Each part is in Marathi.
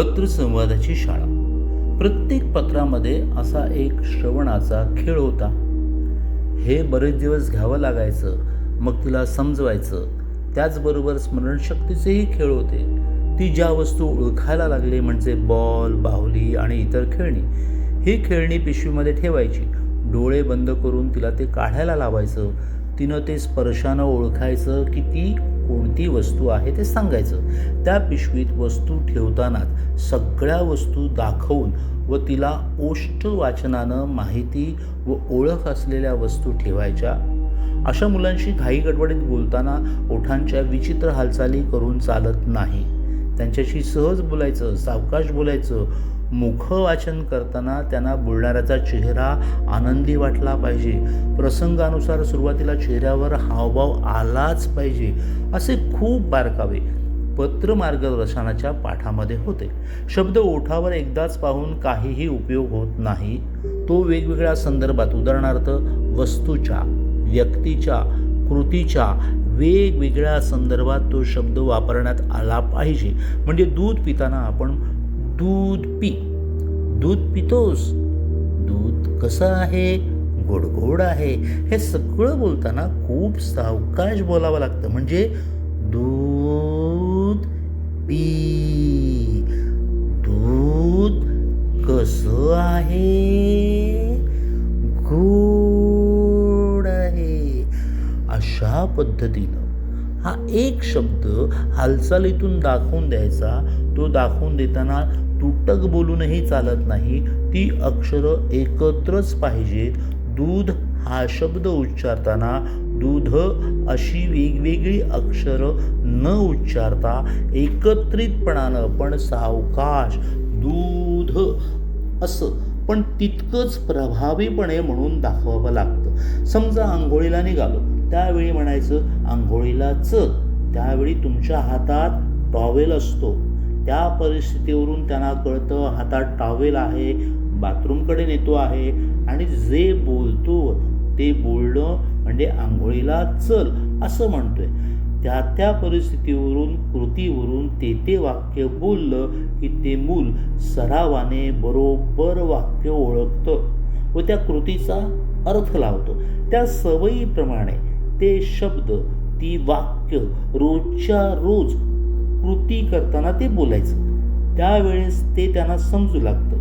पत्रसंवादाची शाळा. प्रत्येक पत्रामध्ये असा एक श्रवणाचा खेळ होता. हे बरेच दिवस घ्यावं लागायचं मग तिला समजवायचं. त्याचबरोबर स्मरणशक्तीचेही खेळ होते. ती ज्या वस्तू ओळखायला लागली म्हणजे बॉल बाहुली आणि इतर खेळणी ही खेळणी पिशवीमध्ये ठेवायची. डोळे बंद करून तिला ते काढायला लावायचं. तिनं ते स्पर्शानं ओळखायचं की ती कोणती वस्तू आहे ते सांगायचं. त्या पिशवीत वस्तू ठेवतानाच सगळ्या वस्तू दाखवून व तिला ओष्ठ वाचनानं माहिती व ओळख असलेल्या वस्तू ठेवायच्या. अशा मुलांशी घाई गडबडीत बोलताना ओठांच्या विचित्र हालचाली करून चालत नाही. त्यांच्याशी सहज बोलायचं सावकाश बोलायचं मुखवाचन करताना त्यांना बोलणाऱ्याचा चेहरा आनंदी वाटला पाहिजे. प्रसंगानुसार सुरुवातीला चेहऱ्यावर हावभाव आलाच पाहिजे असे खूप बारकावे पत्र मार्गदर्शनाच्या पाठामध्ये होते. शब्द ओठावर एकदाच पाहून काहीही उपयोग होत नाही तो वेगवेगळ्या संदर्भात उदाहरणार्थ वस्तूच्या व्यक्तीच्या कृतीच्या वेगवेगळ्या संदर्भात तो शब्द वापरण्यात आला पाहिजे. म्हणजे दूध पिताना आपण दूध पी. दूध पितोस. दूध कसं आहे? गोड गोड आहे. हे सगळं बोलताना खूप सावकाश बोलावं लागतं. म्हणजे दूध पी. दूध कसं आहे? गोड आहे. अशा पद्धतीनं हा एक शब्द हालचालीतून दाखवून द्यायचा. तो दाखवून देताना तुटक बोलूनही चालत नाही. ती अक्षरं एकत्रच पाहिजेत. दूध हा शब्द उच्चारताना दूध अशी वेगवेगळी अक्षरं न उच्चारता एकत्रितपणानं पण सावकाश दूध असं पण तितकंच प्रभावीपणे म्हणून दाखवावं लागतं. समजा आंघोळीला निघालो त्यावेळी म्हणायचं आंघोळीला चल. त्यावेळी तुमच्या हातात टॉवेल असतो. त्या परिस्थितीवरून त्यांना कळतं हातात टॉवेल आहे बाथरूमकडे नेतो आहे आणि जे बोलतो ते बोलणं म्हणजे आंघोळीला चल असं म्हणतोय. त्या त्या परिस्थितीवरून कृतीवरून ते ते वाक्य बोललं की ते मूल सरावाने बरोबर वाक्य ओळखतं व त्या कृतीचा अर्थ लावतो. त्या सवयीप्रमाणे ते शब्द ती वाक्य रोजच्या रोज कृती करताना ते बोलायचं. त्यावेळेस ते त्यांना समजू लागतं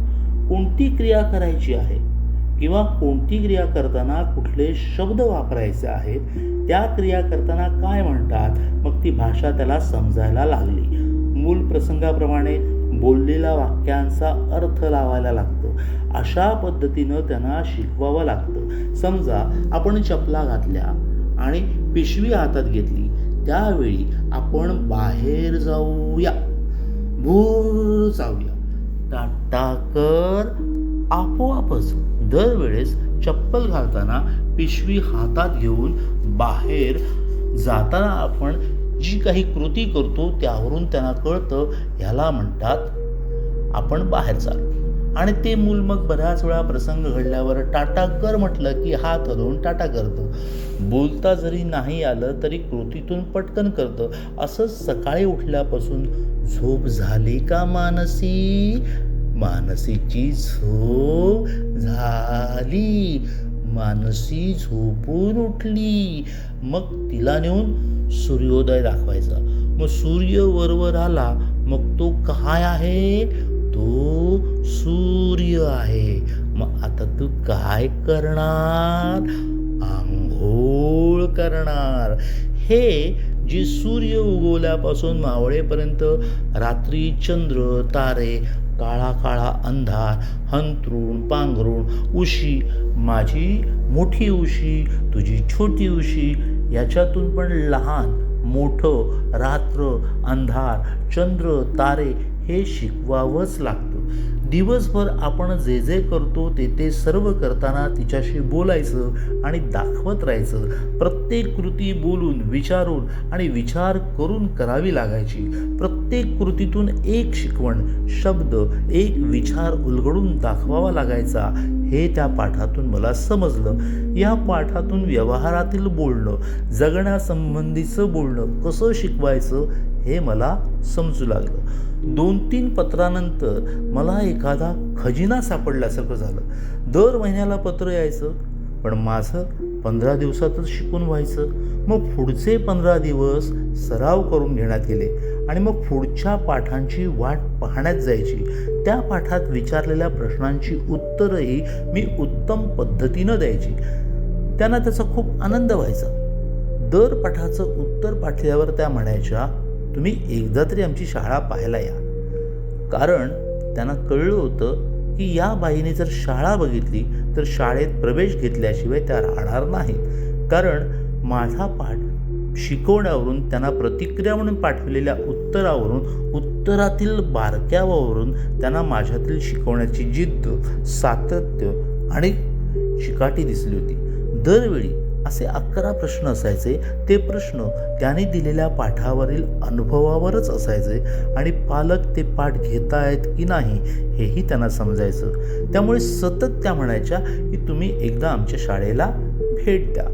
कोणती क्रिया करायची आहे? किंवा कोणती क्रिया करताना कुठले शब्द वापरायचे आहेत? त्या क्रिया करताना काय म्हणतात? मग ती भाषा त्याला समजायला लागली. मूल प्रसंगाप्रमाणे बोललेल्या वाक्यांचा अर्थ लावायला लागतो. अशा पद्धतीनं त्यांना शिकवावं लागतं. समजा आपण चपला घातल्या आणि पिशवी हातात घेतली. त्यावेळी आपण बाहेर जाऊया. भूर जाऊया. टाटाकर आपोआपच दरवेळेस चप्पल घालताना पिशवी हातात घेऊन बाहेर जाताना आपण जी काही कृती करतो त्यावरून त्यांना कळतं ह्याला म्हणतात आपण बाहेर चालू आणि ते मूल मग बऱ्याच वेळा प्रसंग घडल्यावर टाटा कर म्हटलं की हात हलवून टाटा करतं. बोलता जरी नाही आलं तरी कृतीतून पटकन करतं. असंच सकाळी उठल्यापासून झोप झाली का मानसी? मानसीची झोप झाली. मानसी झोपून उठली. मग तिला नेऊन सूर्योदय दाखवायचा. मग सूर्य वरवर आला. मग तो काय आहे? तो सूर्य आहे. मग आता तू काय करणार? आंघोळ करणार. हे जी सूर्य उगवल्यापासून मावळेपर्यंत रात्री चंद्र तारे काळा काळा अंधार हंतरुण पांघरुण उशी माझी मोठी उशी तुझी छोटी उशी याच्यातून पण लहान मोठं रात्र अंधार चंद्र तारे हे शिकवावंच लागतं. दिवसभर आपण जे जे करतो ते ते सर्व करताना तिच्याशी बोलायचं आणि दाखवत राहायचं. प्रत्येक कृती बोलून विचारून आणि विचार करून करावी लागायची. प्रत्येक कृतीतून एक शिकवण शब्द एक विचार उलगडून दाखवावा लागायचा. हे त्या पाठातून मला समजलं. या पाठातून व्यवहारातील बोलणं जगण्यासंबंधीचं बोलणं कसं शिकवायचं हे मला समजू लागलं. दोन तीन पत्रानंतर मला एखादा खजिना सापडल्यासारखं झालं. दर महिन्याला पत्र यायचं पण माझं पंधरा दिवसातच शिकून व्हायचं. मग पुढचे पंधरा दिवस सराव करून घेण्यात गेले आणि मग पुढच्या पाठांची वाट पाहण्यात जायची. त्या पाठात विचारलेल्या प्रश्नांची उत्तरंही मी उत्तम पद्धतीनं द्यायची. त्यांना त्याचा खूप आनंद व्हायचा. दर पाठाचं उत्तर पाठल्यावर त्या म्हणायच्या तुम्ही एकदा तरी आमची शाळा पाहायला या. कारण त्यांना कळलं होतं की या बाईने जर शाळा बघितली तर शाळेत प्रवेश घेतल्याशिवाय त्या राहणार नाहीत. कारण माझा पाठ शिकवण्यावरून त्यांना प्रतिक्रिया म्हणून पाठवलेल्या उत्तरावरून उत्तरातील बारक्यावरून त्यांना माझ्यातील शिकवण्याची जिद्द सातत्य आणि चिकाटी दिसली होती. दरवेळी असे अकरा प्रश्न असायचे. ते प्रश्न त्याने दिलेल्या पाठावरील अनुभवावरच असायचे आणि पालक ते पाठ घेतायत की नाही हेही त्यांना समजायचं. त्यामुळे सतत त्या म्हणायच्या की तुम्ही एकदा आमच्या शाळेला भेट द्या.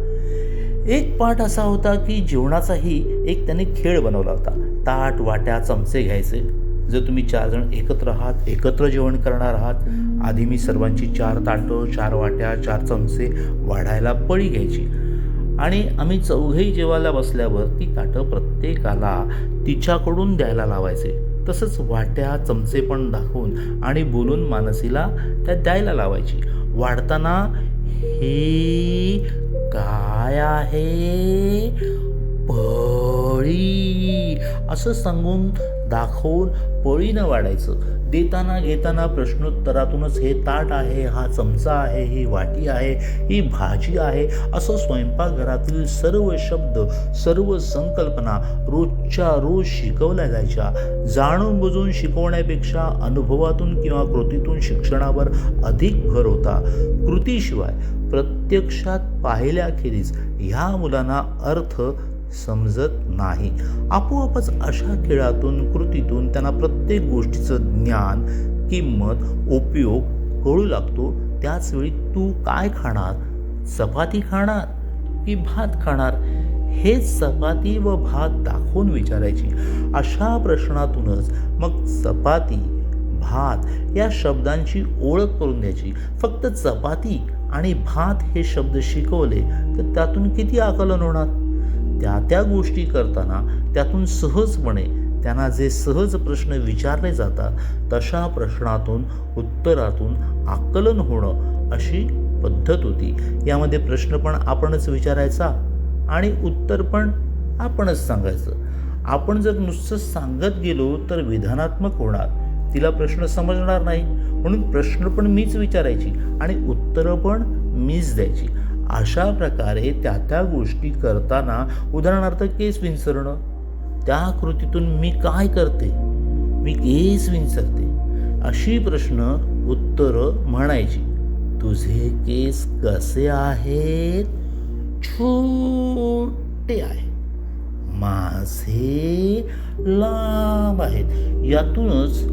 एक पाठ असा होता की जेवणाचाही एक त्याने खेळ बनवला होता. ताट वाट्या चमचे घ्यायचे. जर तुम्ही चार जण एकत्र आहात एकत्र जेवण करणार आहात आधी मी सर्वांची चार ताटं चार वाट्या चार चमचे वाढायला पळी घ्यायची. आणि आम्ही चौघही जेवायला बसल्यावर ती ताटं प्रत्येकाला तिच्याकडून द्यायला लावायचे. तसंच वाट्या चमचे पण दाखवून आणि बोलून मानसीला त्या द्यायला लावायची. वाढताना हे काय आहे? पळी. असं सांगून दाखवून पळीनं वाढायचं. देताना घेताना प्रश्नोत्तरातूनच हे ताट आहे हा चमचा आहे ही वाटी आहे ही भाजी आहे असं स्वयंपाकघरातील सर्व शब्द सर्व संकल्पना रोजच्या रोज शिकवल्या जायच्या. जाणून बुजून शिकवण्यापेक्षा अनुभवातून किंवा कृतीतून शिक्षणावर अधिक भर होता. कृतीशिवाय प्रत्यक्षात पाहिल्याखेरीज ह्या मुलांना अर्थ समजत नाही. आपोआपच अशा खेळातून कृतीतून त्यांना प्रत्येक गोष्टीचं ज्ञान किंमत उपयोग कळू लागतो. त्याचवेळी तू काय खाणार? चपाती खाणार की भात खाणार? हे चपाती व भात दाखवून विचारायची. अशा प्रश्नातूनच मग चपाती भात या शब्दांची ओळख करून द्यायची. फक्त चपाती आणि भात हे शब्द शिकवले तर त्यातून किती आकलन होणार? त्या त्या गोष्टी करताना त्यातून सहजपणे त्यांना जे सहज प्रश्न विचारले जातात तशा प्रश्नातून उत्तरातून आकलन होणं अशी पद्धत होती. यामध्ये प्रश्न पण आपणच विचारायचा आणि उत्तर पण आपणच सांगायचं. आपण जर नुसतं सांगत गेलो तर विधानात्मक होणार. तिला प्रश्न समजणार नाही. म्हणून प्रश्न पण मीच विचारायची आणि उत्तरं पण मीच द्यायची. अशा प्रकारे त्या त्या गोष्टी करताना उदाहरणार्थ केस विंचरणं. त्या कृतीतून मी काय करते? मी केस विंचरते. अशी प्रश्न उत्तरं म्हणायची. तुझे केस कसे आहेत? छोटे आहे माझे लांब आहेत. यातूनच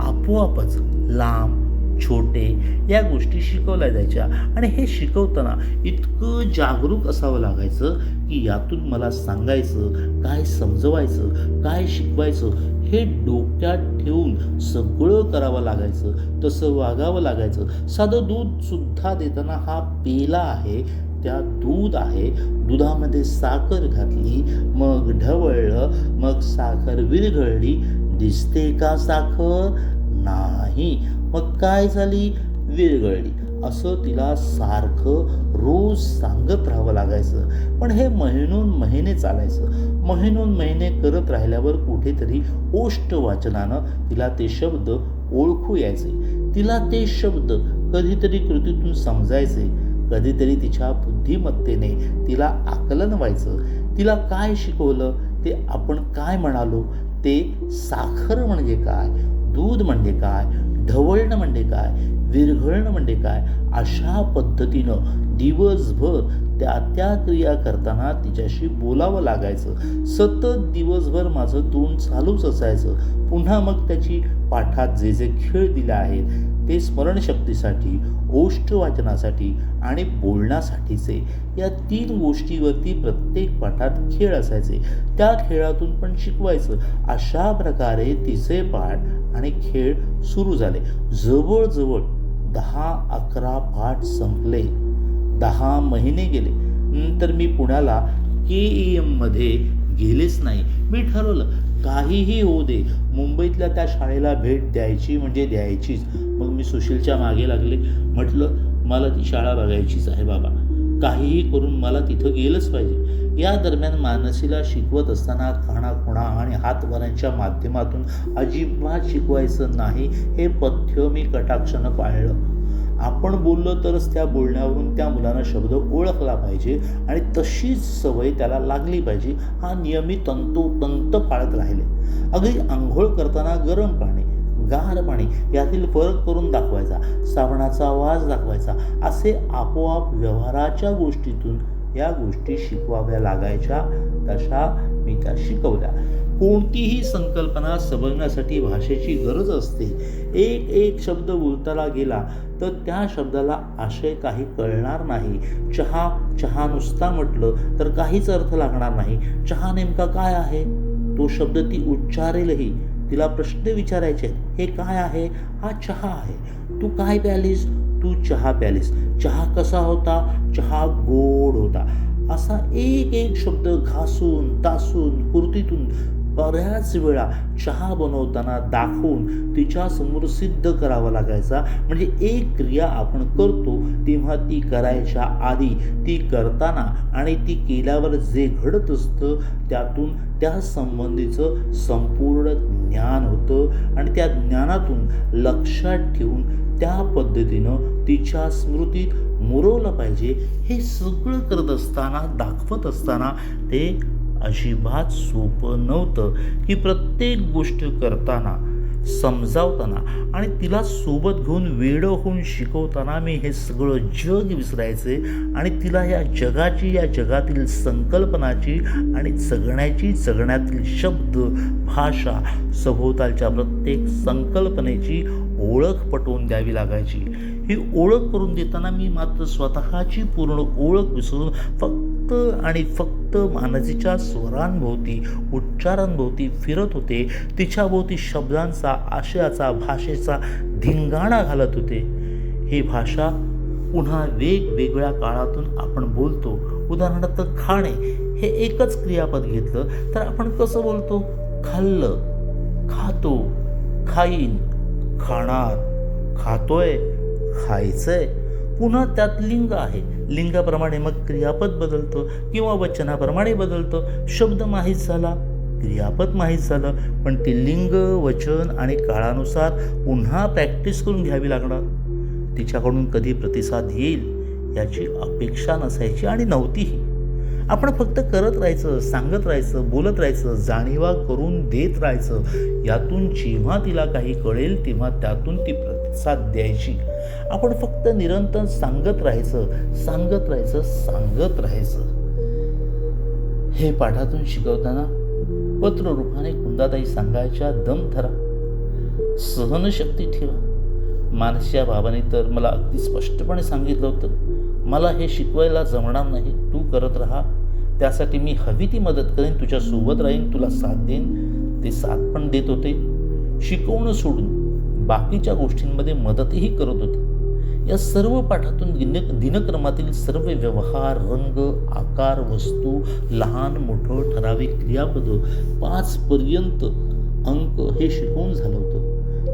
आपोआपच लांब छोटे या गोष्टी शिकवल्या जायच्या. आणि हे शिकवताना इतकं जागरूक असावं लागायचं की यातून मला सांगायचं काय समजवायचं काय शिकवायचं हे डोक्यात ठेवून सगळं करावं लागायचं तसं वागावं लागायचं. साधं दूधसुद्धा देताना हा पेला आहे त्या दूध आहे. दुधामध्ये साखर घातली मग ढवळलं मग साखर विरघळली. दिसते का साखर? नाही. मग काय झाली? विरगळली असं तिला सारखं रोज सांगत राहावं लागायचं. पण हे महिनून महिने चालायचं. महिनून महिने करत राहिल्यावर कुठेतरी ओष्ट वाचनानं तिला ते शब्द ओळखू यायचे. तिला ते शब्द कधीतरी कृतीतून समजायचे. कधीतरी तिच्या बुद्धिमत्तेने तिला आकलन व्हायचं. तिला काय शिकवलं? ते आपण काय म्हणालो? ते साखर म्हणजे काय? दूध म्हणजे काय? ढवळणं म्हणजे काय? विरघळणं म्हणजे काय? अशा पद्धतीनं दिवसभर त्या त्या क्रिया करताना तिच्याशी बोलावं लागायचं. सतत दिवसभर माझं तोंड चालूच असायचं. पुन्हा मग त्याची पाठात जे जे खेळ दिले आहेत ते स्मरणशक्तीसाठी ओष्ठ वाचनासाठी आणि बोलण्यासाठीचे या तीन गोष्टीवरती प्रत्येक पाठात खेळ असायचे. त्या खेळातून पण शिकवायचं. अशा प्रकारे तिचे पाठ आणि खेळ सुरू झाले. जवळजवळ दहा अकरा पाठ संपले. दहा महिने गेले. नंतर मी पुण्याला के ई एममध्ये गेलेच नाही. मी ठरवलं काहीही होऊ दे मुंबईतल्या त्या शाळेला भेट द्यायची म्हणजे द्यायचीच. मग मी सुशीलच्या मागे लागले. म्हटलं मला ती शाळा बघायचीच आहे बाबा. काहीही करून मला तिथं गेलंच पाहिजे. या दरम्यान मानसीला शिकवत असताना खाणाखुणा आणि हातवाऱ्यांच्या माध्यमातून अजिबात शिकवायचं नाही हे पथ्य मी कटाक्षानं पाळलं. आपण बोललं तरच त्या बोलण्यावरून त्या मुलांना शब्द ओळखला पाहिजे आणि तशीच सवय त्याला लागली पाहिजे. हा नियमित तंतोतंत पाळत राहिले. अगदी आंघोळ करताना गरम पाणी गार पाणी यातील फरक करून दाखवायचा साबणाचा वास दाखवायचा. असे आपोआप व्यवहाराच्या गोष्टीतून या गोष्टी शिकवाव्या लागायच्या. तशा मी त्या शिकवल्या. कोणतीही संकल्पना समजण्यासाठी भाषेची गरज असते. एक एक शब्द बोलताना गेला तर त्या शब्दाला आशय काही कळणार नाही. चहा चहा नुसता म्हटलं तर काहीच अर्थ लागणार नाही. चहा नेमका काय आहे? तो शब्द ती उच्चारेलही. तिला प्रश्न विचारायचे हे काय आहे? हा चहा आहे. तू काय प्यालीस? तू चहा प्यालीस. चहा कसा होता? चहा गोड होता. असा एक एक शब्द घासून तासून कुर्तीतून बऱ्याच वेळा चहा बनवताना दाखवून तिच्यासमोर सिद्ध करावा लागायचा. म्हणजे एक क्रिया आपण करतो तेव्हा ती करायच्या आधी ती करताना आणि ती केल्यावर जे घडत असतं त्यातून त्या संबंधीचं संपूर्ण ज्ञान होतं आणि त्या ज्ञानातून लक्षात ठेवून त्या पद्धतीनं तिच्या स्मृतीत मुरवलं पाहिजे. हे सगळं करत असताना दाखवत असताना ते अजिबात सोपं नव्हतं की प्रत्येक गोष्ट करताना समजावताना आणि तिला सोबत घेऊन वेडं होऊन शिकवताना मी हे सगळं जग विसरायचे आणि तिला या जगाची या जगातील संकल्पनाची आणि जगण्याची जगण्यातील शब्द भाषा सभोवतालच्या प्रत्येक संकल्पनेची ओळख पटवून द्यावी लागायची. ही ओळख करून देताना मी मात्र स्वतःची पूर्ण ओळख विसरून फक्त आणि फक्त मानसीच्या स्वरांभोवती उच्चारांभोवती फिरत होते. तिच्याभोवती शब्दांचा आशयाचा भाषेचा धिंगाणा घालत होते. ही भाषा पुन्हा वेगवेगळ्या काळातून आपण बोलतो. उदाहरणार्थ खाणे हे एकच क्रियापद घेतलं तर आपण कसं बोलतो? खाल्लं खातो खाईन खाणार खातोय खायचंय. पुन्हा त्यात लिंग आहे. लिंगाप्रमाणे मग क्रियापद बदलतं किंवा वचनाप्रमाणे बदलतं. शब्द माहीत झाला क्रियापद माहीत झालं पण ते लिंग वचन आणि काळानुसार पुन्हा प्रॅक्टिस करून घ्यावी लागणार. तिच्याकडून कधी प्रतिसाद येईल याची अपेक्षा नसायची आणि नव्हतीही. आपण फक्त करत राहायचं सांगत राहायचं बोलत राहायचं जाणीवा करून देत राहायचं यातून जेव्हा तिला काही कळेल तेव्हा त्यातून ती प्रतिसाद द्यायची. आपण फक्त निरंतर सांगत राहायचं सांगत राहायचं सांगत राहायचं. हे पाठातून शिकवताना पत्ररूपाने कुंदाताई सांगायच्या दम धरा सहनशक्ती ठेवा. मानसिया भावाने तर मला अगदी स्पष्टपणे सांगितलं होतं. मला हे शिकवायला जमणार नाही. तू करत राहा. त्यासाठी मी हवी ती मदत करेन. तुझ्यासोबत राहीन. तुला साथ देईन. ते साथ पण देत होते. शिकवणं सोडून बाकीच्या गोष्टींमध्ये मदतही करत होते. या सर्व पाठातून दिन दिनक्रमातील सर्व व्यवहार रंग आकार वस्तू लहान मोठं ठराविक क्रियापद पाचपर्यंत अंक हे शिकवून झालं होतं.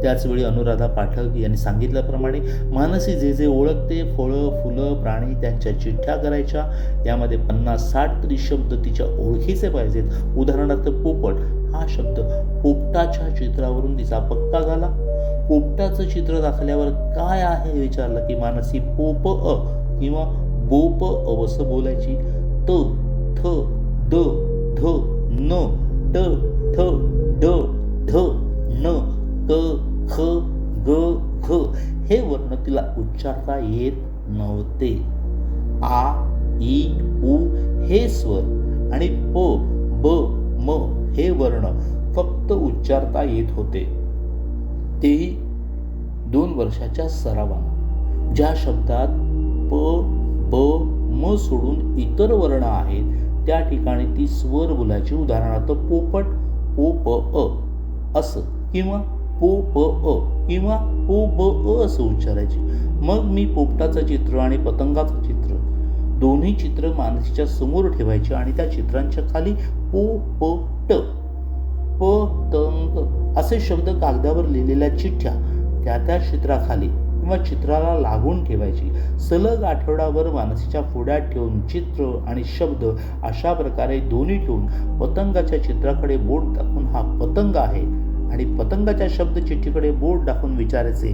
त्याचवेळी अनुराधा पाठक यांनी सांगितल्याप्रमाणे मानसी जे जे ओळखते फळं फुलं प्राणी त्यांच्या चिठ्ठ्या करायच्या यामध्ये पन्नास साठ तरी शब्द तिच्या ओळखीचे पाहिजेत. उदाहरणार्थ पोपट हा शब्द पोपटाच्या चित्रावरून तिचा पक्का झाला. पोपटाचं चित्र दाखल्यावर काय आहे विचारलं की मानसी पोप अ किंवा बोप अवस बोलायची. त थ द ध न ट ठ ड ध. उच्चारता येत नव्हते. आ ई उ हे स्वर आणि प ब म हे वर्ण फक्त उच्चारता येत होते. तेही दोन वर्षाच्या सरावानं. ज्या शब्दात प ब म सोडून इतर वर्ण आहेत त्या ठिकाणी ती स्वर बोलायची उदाहरणार्थ पोपट पो प अ असं किंवा पो प अ किंवा पो ब अ असं उच्चारायची. मग मी पोपटाचं चित्र आणि पतंगाचं चित्र. दोन्ही चित्र मानसीच्या समोर ठेवायची आणि त्या चित्रांच्या खाली पो प ट. पतंग असे शब्द कागदावर लिहिलेल्या चिठ्ठ्या त्या त्या चित्राखाली किंवा चित्राला लागून ठेवायची. सलग आठवडाभर मानसीच्या पुढ्यात ठेवून चित्र आणि शब्द अशा प्रकारे दोन्ही ठेवून पतंगाच्या चित्राकडे बोट दाखवून हा पतंग आहे. आणि पतंगाच्या शब्द चिठ्ठीकडे बोट दाखवून विचारायचे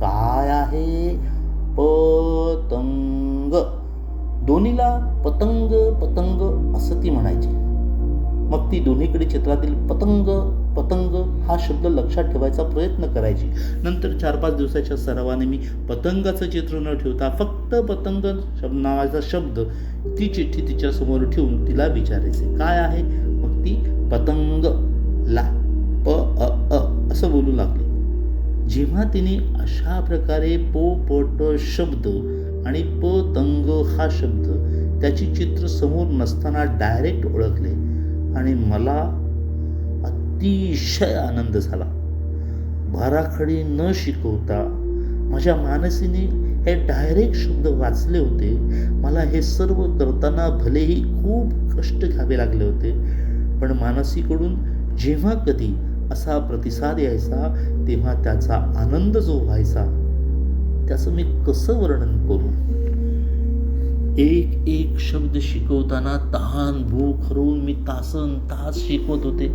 काय आहे पतंग? दोन्हीला पतंग पतंग असं ती म्हणायची. मग ती दोन्हीकडे चित्रातील पतंग पतंग हा शब्द लक्षात ठेवायचा प्रयत्न करायची. नंतर चार पाच दिवसाच्या सरावाने मी पतंगाचं चित्र न ठेवता फक्त पतंग शब्द नावाचा शब्द ती चिठ्ठी तिच्यासमोर ठेवून तिला विचारायचे. काय आहे? मग ती पतंग ला प अ अ असं बोलू लागले. जेव्हा तिने अशा प्रकारे पो पट शब्द आणि पतंग हा शब्द त्याची चित्र समोर नसताना डायरेक्ट ओळखले आणि मला अतिशय आनंद झाला. भाराखडी न शिकवता माझ्या मानसीने हे डायरेक्ट शब्द वाचले होते. मला हे सर्व करताना भलेही खूप कष्ट घ्यावे लागले होते. पण मानसीकडून जेव्हा कधी असा प्रतिसाद यायचा तेव्हा त्याचा आनंद जो व्हायचा त्याचं मी कसं वर्णन करू? एक एक शब्द शिकवताना तहान भूक हरवून मी तासन तास शिकवत होते.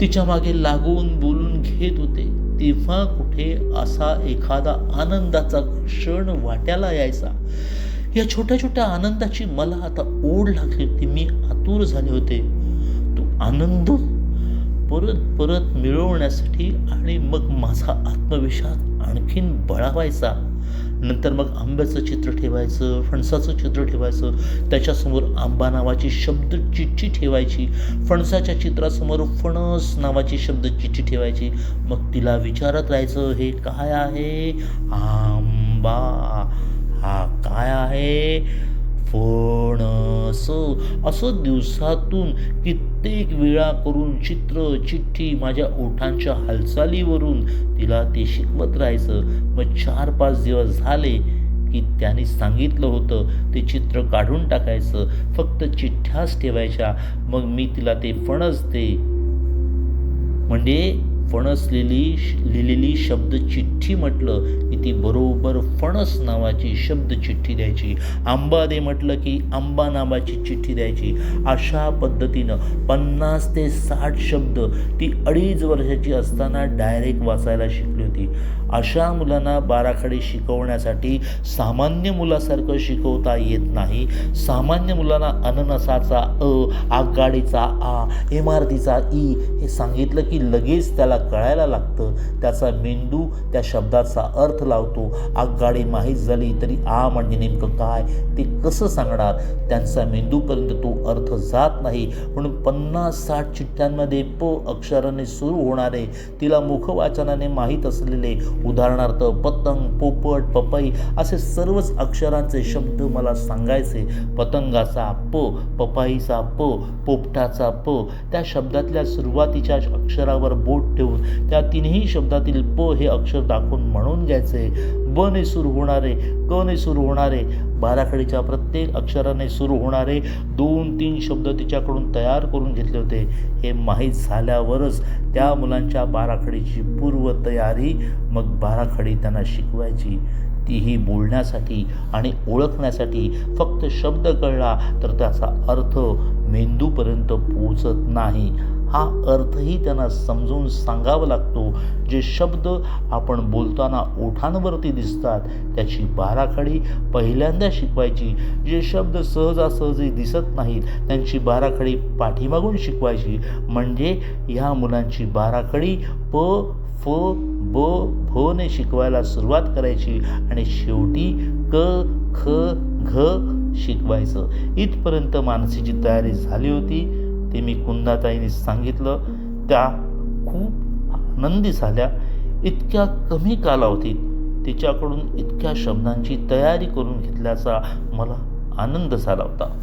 तिच्यामागे लागून बोलून घेत होते. तेव्हा कुठे असा एखादा आनंदाचा क्षण वाट्याला यायचा. या छोट्या छोट्या आनंदाची मला आता ओढ लागली होती. मी आतुर झाले होते. तो आनंद परत परत मिळवण्यासाठी आणि मग माझा आत्मविश्वास आणखीन बळावायचा. नंतर मग आंब्याचं चित्र ठेवायचं फणसाचं चित्र ठेवायचं त्याच्यासमोर आंबा नावाची शब्द चिठ्ठी ठेवायची फणसाच्या चित्रासमोर फणस नावाची शब्द चिठ्ठी ठेवायची. मग तिला विचारत राहायचं हे काय आहे? आंबा हा काय आहे? फणस असं दिवसातून कित्येक वेळा करून चित्र चिठ्ठी माझ्या ओठांच्या हालचालीवरून तिला ते शिकवत राहायचं. मग चार पाच दिवस झाले की त्यांनी सांगितलं होतं ते चित्र काढून टाकायचं फक्त चिठ्ठ्याच ठेवायच्या. मग मी तिला ते फणस दे. म्हणजे फणस लिहिली लिहिलेली शब्दचिठ्ठी म्हटलं की ती बरोबर फणस नावाची शब्दचिठ्ठी द्यायची. आंबा दे म्हटलं की आंबा नावाची चिठ्ठी द्यायची. अशा पद्धतीनं पन्नास ते साठ शब्द ती अडीच वर्षाची असताना डायरेक्ट वाचायला शिकली होती. अशा मुलांना बाराखडी शिकवण्यासाठी सामान्य मुलासारखं शिकवता येत नाही. सामान्य मुलांना अननसाचा अ आगगाडीचा आ इमारतीचा ई हे सांगितलं की लगेच त्याला कळायला लागतं. त्याचा मेंदू त्या शब्दाचा अर्थ लावतो. आगगाडी माहीत झाली तरी आ म्हणजे नेमकं काय? ते कसं सांगणार? त्यांचा मेंदूपर्यंत तो अर्थ जात नाही. म्हणून पन्नास साठ चिठ्ठ्यांमध्ये प अक्षराने सुरू होणारे तिला मुखवाचनाने माहीत असलेले. उदाहरणार्थ पतंग पोपट पपई असे सर्वच अक्षरांचे शब्द मला सांगायचे. पतंगाचा प पपाईचा प पोपटाचा प. त्या शब्दातल्या सुरुवातीच्या अक्षरावर बोट ठेवून त्या तिन्ही शब्दातील प हे अक्षर दाखवून म्हणून घ्यायचे. ब ने सुरू होणारे क ने सुरू होणारे बाराखडीच्या प्रत्येक अक्षराने सुरू होणारे दोन तीन शब्द तिच्याकडून तयार करून घेतले होते. हे माहीत झाल्यावरच त्या मुलांच्या बाराखडीची पूर्वतयारी मग बाराखडी त्यांना शिकवायची. तीही बोलण्यासाठी आणि ओळखण्यासाठी फक्त शब्द कळला तर त्याचा अर्थ मेंदूपर्यंत पोचत नाही. हा अर्थही त्यांना समजून सांगावा लागतो. जे शब्द आपण बोलताना ओठांवरती दिसतात त्याची बाराखडी पहिल्यांदा शिकवायची. जे शब्द सहजासहजी दिसत नाहीत त्यांची बाराखडी पाठीमागून शिकवायची. म्हणजे ह्या मुलांची बाराखडी प फ ब भ ने शिकवायला सुरुवात करायची आणि शेवटी क ख घ शिकवायचं. इथपर्यंत मानसीची तयारी झाली होती. ते मी कुंदाताईने सांगितलं. त्या खूप आनंदी झाल्या. इतक्या कमी कालावधीत तिच्याकडून इतक्या शब्दांची तयारी करून घेतल्याचा मला आनंद झाला होता.